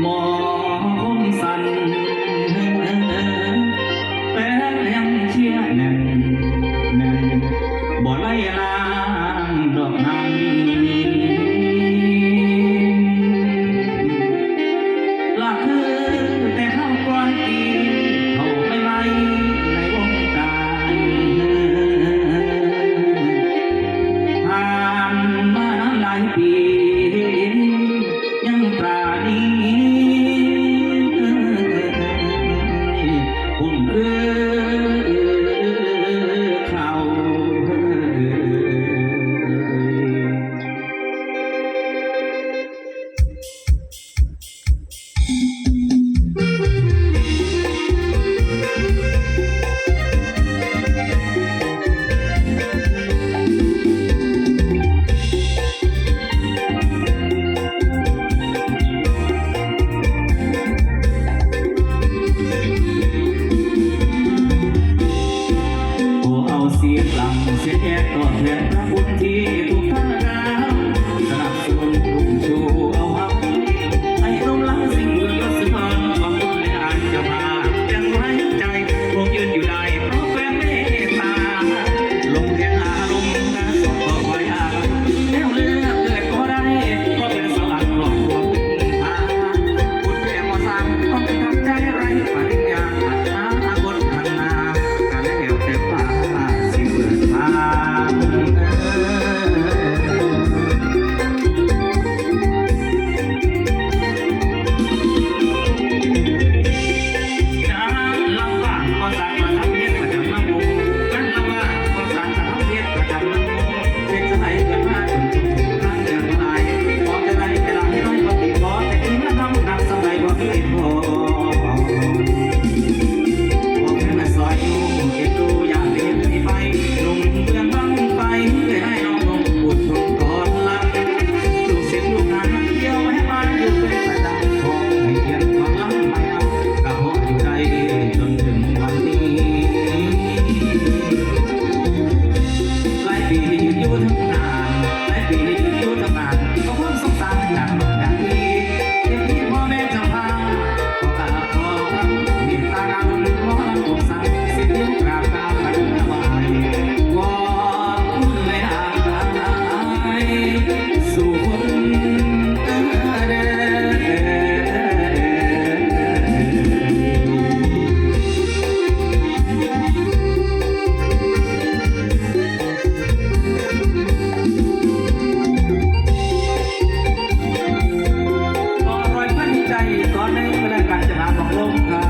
more. I'm a home.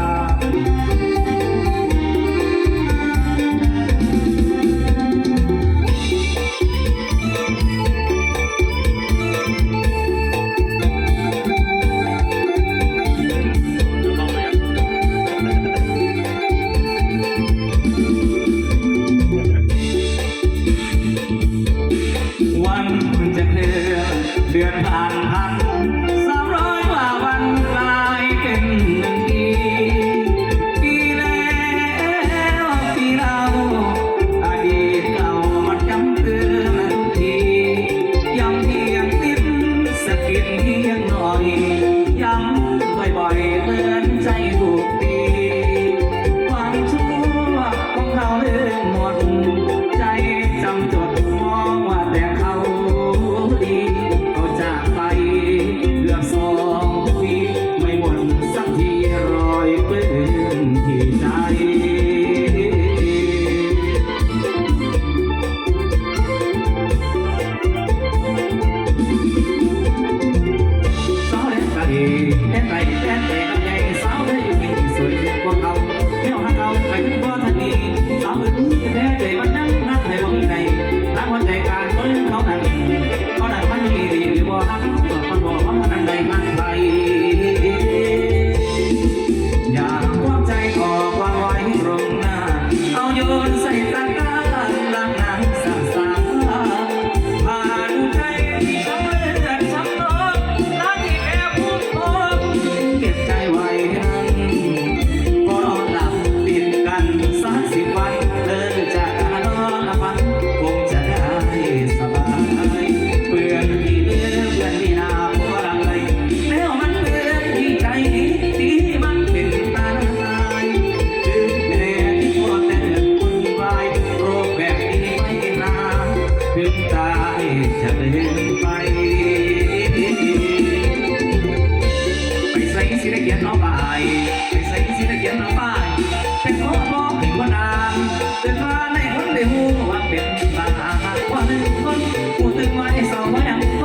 บมองอีกว่านานแพาในคนได้หูว่าเป็นมาว่าหนึ่งคนผู้ตึงไว้สองไว้ยัง